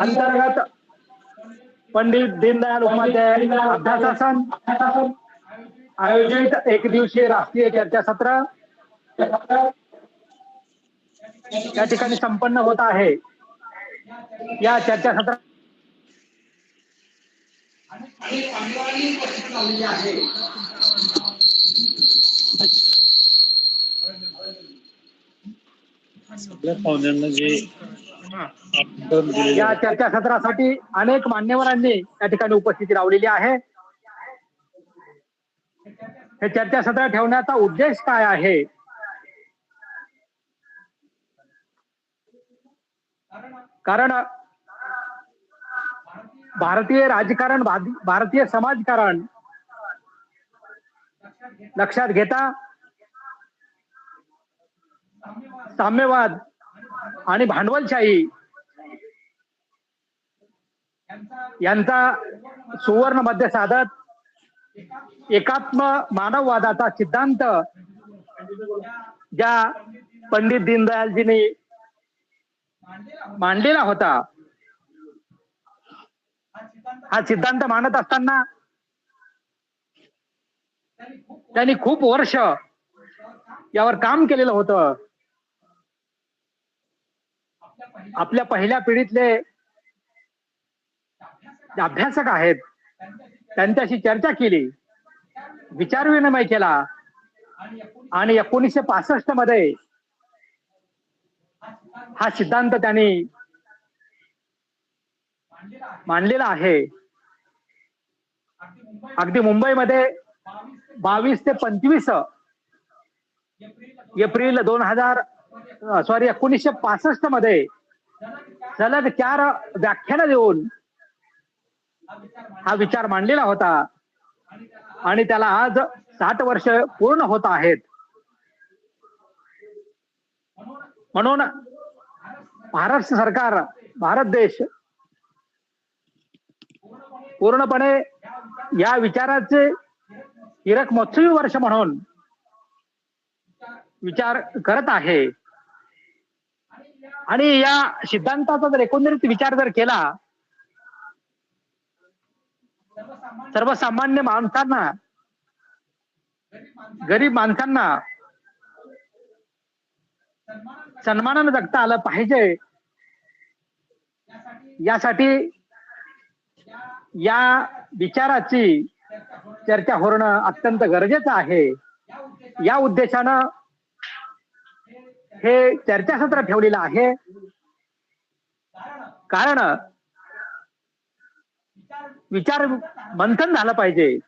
अंतर्गत पंडित दीनदयाल उपाध्याय अभ्यासासन आयोजित एक दिवसीय राष्ट्रीय चर्चासत्र या ठिकाणी संपन्न होत आहे. या चर्चासत्र आपल्या पाहुण्यांना जे या आहे, चर्चासत्रासाठी अनेक मान्यवरांनी या ठिकाणी उपस्थिती लावलेली आहे. हे चर्चासत्र ठेवण्याचा उद्देश काय आहे? कारण भारतीय राजकारण भारतीय समाजकारण लक्षात घेता साम्यवाद आणि भांडवलशाही. यांचा सुवर्ण मध्य साधत एकात्म मानववादाचा सिद्धांत ज्या पंडित दीनदयालजींनी मांडलेला होता. हा सिद्धांत मानत असताना त्यांनी खूप वर्ष यावर काम केलेलं होतं. आपल्या पहिल्या पिढीतले अभ्यासक आहेत त्यांच्याशी चर्चा केली विचारविनिमय केला आणि एकोणीसशे पासष्टमध्ये हा सिद्धांत त्यांनी मांडलेला आहे. अगदी मुंबईमध्ये बावीस ते पंचवीस एप्रिल दोन हजार सॉरी एकोणीसशे पासष्टमध्ये सलग चार व्याख्यानं देऊन हा विचार मांडलेला होता. आणि त्याला आज साठ वर्ष पूर्ण होत आहेत. म्हणून महाराष्ट्र सरकार भारत देश पूर्णपणे या विचाराचे हिरक महोत्सवी वर्ष म्हणून विचार करत आहे. आणि या सिद्धांताचा जर एकंदरीत विचार जर केला सर्वसामान्य माणसांना गरीब माणसांना सन्मानानं जगता आलं पाहिजे. यासाठी या विचाराची चर्चा होणं अत्यंत गरजेचं आहे. या उद्देशानं हे चर्चासत्र ठेवलेलं आहे. कारण विचार मंथन झालं पाहिजे.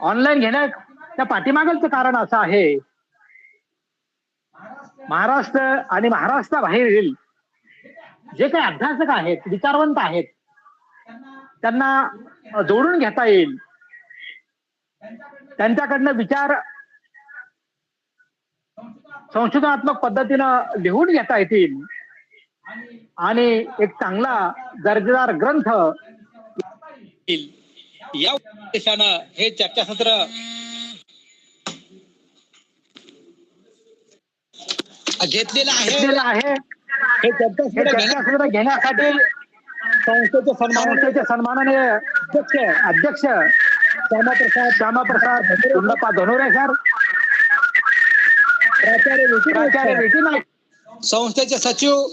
ऑनलाईन घेण्याच्या पाठीमागलचं कारण असं आहे. महाराष्ट्र आणि महाराष्ट्राबाहेरील जे काही अभ्यासक आहेत विचारवंत आहेत त्यांना जोडून घेता येईल. त्यांच्याकडनं विचार संशोधनात्मक पद्धतीनं लिहून घेता येतील आणि एक चांगला दर्जेदार ग्रंथ येईल. या उद्देशानं हे चर्चासत्र घेतलेलं आहे हे चर्चासत्र घेण्या- चर्चासत्र घेण्यासाठी संस्थेचे सन्मान संस्थेचे सन्माननीय अध्यक्ष अध्यक्ष श्यामाप्रसाद श्यामाप्रसाद गुंडप्पा धनुरे सर संस्थेचे सचिव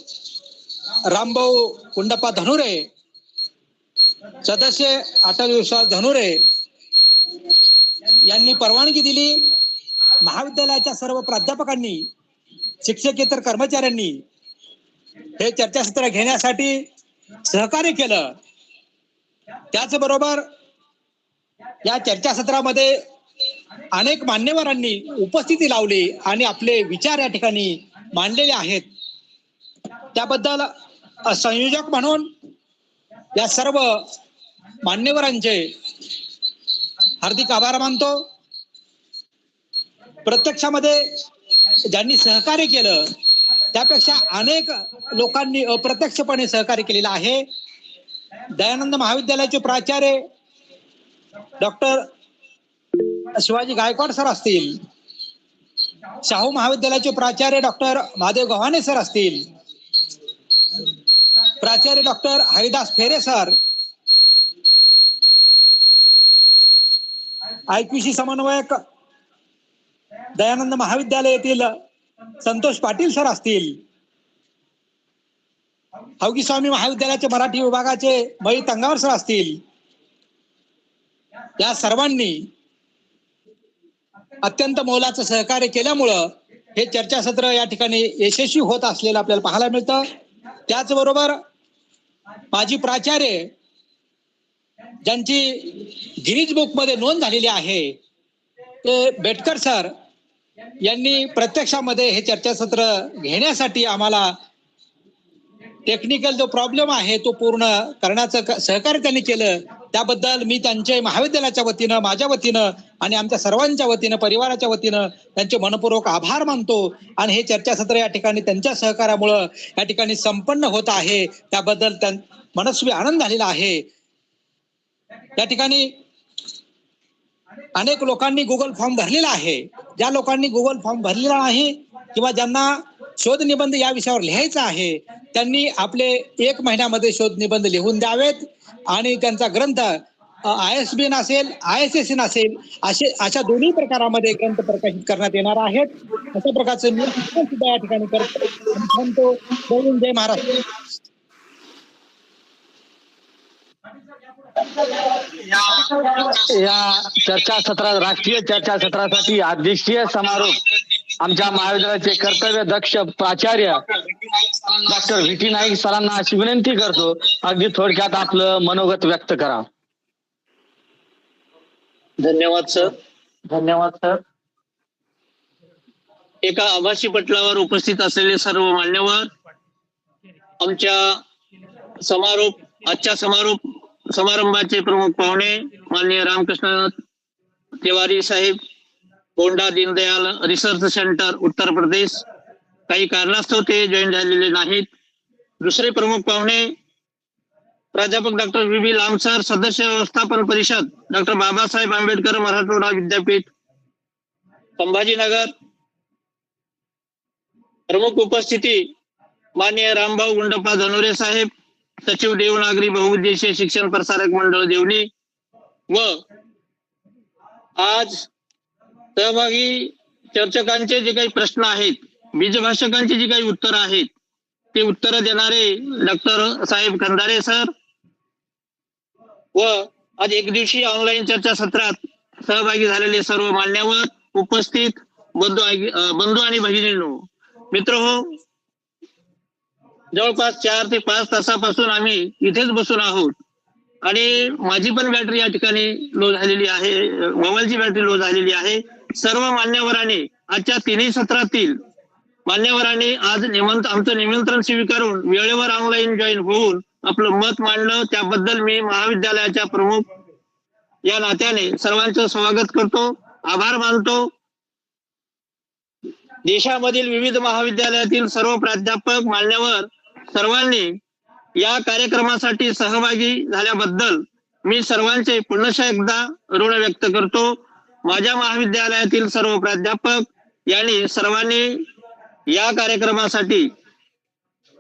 रामभाऊ कुंडप्पा धनुरे सदस्य अटल विश्वास धनुरे यांनी परवानगी दिली. महाविद्यालयाच्या सर्व प्राध्यापकांनी शिक्षकेतर कर्मचाऱ्यांनी हे चर्चासत्र घेण्यासाठी सहकार्य केलं. त्याचबरोबर या चर्चासत्रामध्ये अनेक मान्यवरांनी उपस्थिती लावली आणि आपले विचार या ठिकाणी मांडलेले आहेत. त्याबद्दल संयोजक म्हणून या सर्व मान्यवरांचे हार्दिक आभार मानतो. प्रत्यक्षामध्ये ज्यांनी सहकार्य केलं त्यापेक्षा अनेक लोकांनी अप्रत्यक्षपणे सहकार्य केलेलं आहे. दयानंद महाविद्यालयाचे प्राचार्य डॉक्टर शिवाजी गायकवाड सर असतील. शाहू महाविद्यालयाचे प्राचार्य डॉक्टर महादेव गव्हाणे सर असतील. प्राचार्य डॉक्टर हरिदास फेरे सर. आयपीसी समन्वयक दयानंद महाविद्यालय येथील संतोष पाटील सर असतील. हौगी स्वामी महाविद्यालयाचे मराठी विभागाचे मयी तंगावर सर असतील. या सर्वांनी अत्यंत मोलाचं सहकार्य केल्यामुळं हे चर्चासत्र या ठिकाणी यशस्वी होत असलेलं आपल्याला पाहायला मिळतं. त्याचबरोबर माजी प्राचार्य ज्यांची गिरीज बुकमध्ये नोंद झालेली आहे ते बेटकर सर यांनी प्रत्यक्षामध्ये हे चर्चासत्र घेण्यासाठी आम्हाला टेक्निकल जो प्रॉब्लेम आहे तो पूर्ण करण्याचं सहकार्य त्यांनी केलं. त्याबद्दल मी त्यांचे महाविद्यालयाच्या वतीनं माझ्या वतीनं आणि आमच्या सर्वांच्या वतीनं परिवाराच्या वतीनं त्यांचे मनपूर्वक आभार मानतो. आणि हे चर्चासत्र या ठिकाणी त्यांच्या सहकार्यामुळं या ठिकाणी संपन्न होत आहे. त्याबद्दल मनस्वी आनंद झालेला आहे. या ठिकाणी अनेक लोकांनी गुगल फॉर्म भरलेला आहे. ज्या लोकांनी गुगल फॉर्म भरलेला नाही किंवा ज्यांना शोध निबंध या विषयावर लिहायचा आहे त्यांनी आपले एक महिन्यामध्ये शोध निबंध लिहून द्यावेत. आणि त्यांचा ग्रंथ आय एस बी असेल आय एस एस असेल असे अशा दोन्ही प्रकारामध्ये ग्रंथ प्रकाशित करण्यात येणार आहेत. अशा प्रकारचं मी सुद्धा या ठिकाणी करतो. आणि जय जय महाराष्ट्र. या चर्चासत्रा राष्ट्रीय चर्चासत्रासाठी अध्यक्षीय समारोप आमच्या महाविद्यालयाचे कर्तव्य दक्ष प्राचार्य डॉक्टर व्ही टी नाईक सरांना अशी विनंती करतो अगदी थोडक्यात आपलं मनोगत व्यक्त करा. धन्यवाद सर. धन्यवाद सर. एका आभासी पटलावर उपस्थित असलेले सर्व मान्यवर आमच्या समारोप आजच्या समारोप समारंभाचे प्रमुख पाहुणे माननीय रामकृष्ण तिवारी साहेब गोंडा दीनदयाल रिसर्च सेंटर उत्तर प्रदेश काही कारणास्तव ते जॉईन झालेले नाहीत. दुसरे प्रमुख पाहुणे प्राध्यापक डॉक्टर व्ही बी लांबसर सदस्य व्यवस्थापन परिषद डॉक्टर बाबासाहेब आंबेडकर मराठवाडा विद्यापीठ संभाजीनगर. प्रमुख उपस्थिती मान्य रामभाऊ गुंडप्पा धनोरे साहेब सचिव देवनागरी बहुउद्देशीय शिक्षण प्रसारक मंडळ देवणी व आज सहभागी चर्चकांचे जे काही प्रश्न आहेत बीजभाषकांची जी काही उत्तरं आहेत ते उत्तर देणारे डॉक्टर साहेब कंधारे सर व आज एक दिवशी ऑनलाईन चर्चासत्रात सहभागी झालेले सर्व मान्यवर उपस्थित बंधू बंधू आणि भगिनींनो. मित्र हो जवळपास चार ते पाच तासापासून आम्ही इथेच बसून आहोत. आणि माझी पण बॅटरी या ठिकाणी लो झालेली आहे मोबाईलची बॅटरी लो झालेली आहे. सर्व मान्यवरांनी आजच्या तिन्ही सत्रातील मान्यवरांनी आज निमंत्र आमचं निमंत्रण स्वीकारून वेळेवर ऑनलाईन जॉईन होऊन आपलं मत मांडलं. त्याबद्दल मी महाविद्यालयाच्या प्रमुख या नात्याने सर्वांचं स्वागत करतो. आभार मानतो. देशामधील विविध महाविद्यालयातील सर्व प्राध्यापक मान्यवर सर्वांनी या कार्यक्रमासाठी सहभागी झाल्याबद्दल मी सर्वांचे पुनश्च एकदा ऋण व्यक्त करतो. माझ्या महाविद्यालयातील सर्व प्राध्यापक यांनी सर्वांनी या कार्यक्रमासाठी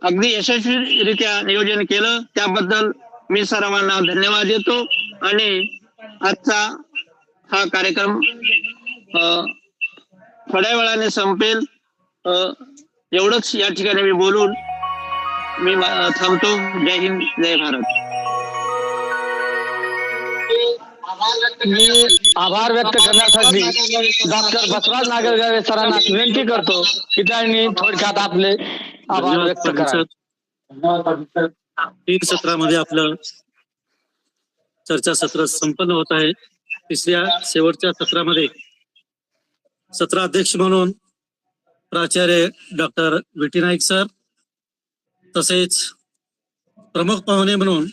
अगदी यशस्वीरित्या नियोजन केलं. त्याबद्दल मी सर्वांना धन्यवाद देतो. आणि आजचा हा कार्यक्रम थोड्या वेळाने संपेल. एवढंच या ठिकाणी मी बोलून मी थांबतो. जय हिंद जय भारत. मी आभार व्यक्त करण्यासाठी डॉक्टर बसवराज नागरगावे सरांना विनंती करतो की त्यांनी थोडक्यात आपले आभार व्यक्त करा. तीन सत्रामध्ये आपलं चर्चासत्र संपन्न होत आहे तिसऱ्या शेवटच्या सत्रामध्ये सत्राध्यक्ष म्हणून प्राचार्य डॉक्टर विटी नाईक सर तसेच प्रमुख पाहुणे म्हणून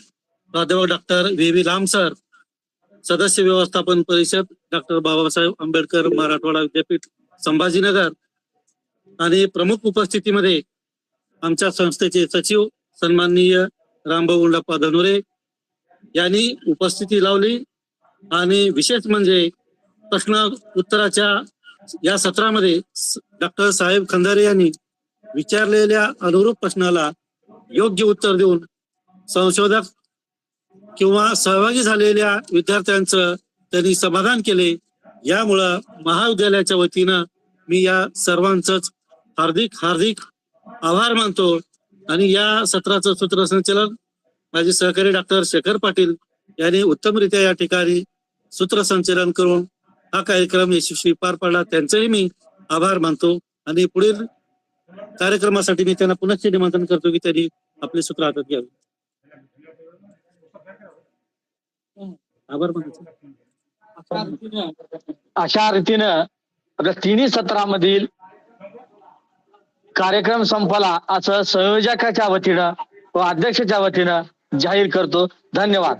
प्राध्यापक doctor V V Lamb sir सदस्य व्यवस्थापन परिषद डॉक्टर बाबासाहेब आंबेडकर मराठवाडा विद्यापीठ संभाजीनगर आणि प्रमुख उपस्थितीमध्ये आमच्या संस्थेचे सचिव सन्माननीय रामभाऊ उंडप्पा धनुरे यांनी उपस्थिती लावली आणि विशेष म्हणजे प्रश्न उत्तराच्या या सत्रामध्ये डॉक्टर साहेब खंदारे यांनी विचारलेल्या अनुरूप प्रश्नाला योग्य उत्तर देऊन संशोधक किंवा सहभागी झालेल्या विद्यार्थ्यांचं त्यांनी समाधान केले यामुळं महाविद्यालयाच्या वतीनं मी या सर्वांचंच हार्दिक हार्दिक आभार मानतो. आणि या सत्राचं सूत्रसंचालन माझे सहकारी डॉक्टर शेखर पाटील यांनी उत्तमरित्या या ठिकाणी सूत्रसंचालन करून हा कार्यक्रम यशस्वी पार पाडला. त्यांचेही मी आभार मानतो. आणि पुढील कार्यक्रमासाठी मी त्यांना पुनश्च निमंत्रण करतो की त्यांनी आपले सूत्र हातात घ्यावे. आभार मानतो अशा रीतीनं आपल्या तिन्ही सत्रामधील कार्यक्रम संपला. असं संयोजकाच्या वतीनं व अध्यक्षाच्या वतीनं जाहीर करतो. धन्यवाद.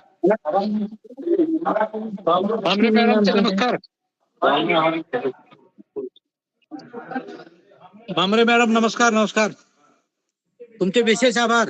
नमस्कार. भामरे मॅडम नमस्कार नमस्कार. तुमचे विशेष आभार.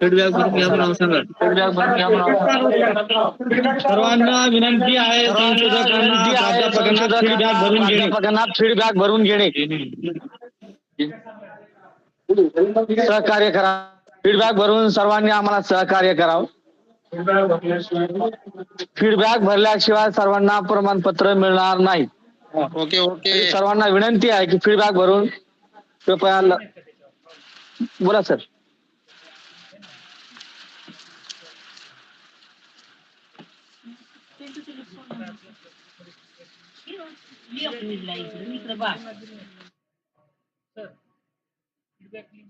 फीडबॅक सर्वांना विनंती आहे संशोधकांना प्राध्यापकांना feedback भरून घेणे. फीडबॅक भरून घेणे. सहकार्य करा. फीडबॅक भरून सर्वांनी आम्हाला सहकार्य करावं. फीडबॅक भरल्याशिवाय सर्वांना प्रमाणपत्र मिळणार नाही. Okay okay. सर्वांना विनंती आहे की फीडबॅक भरून कृपया बोला सर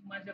माझ्या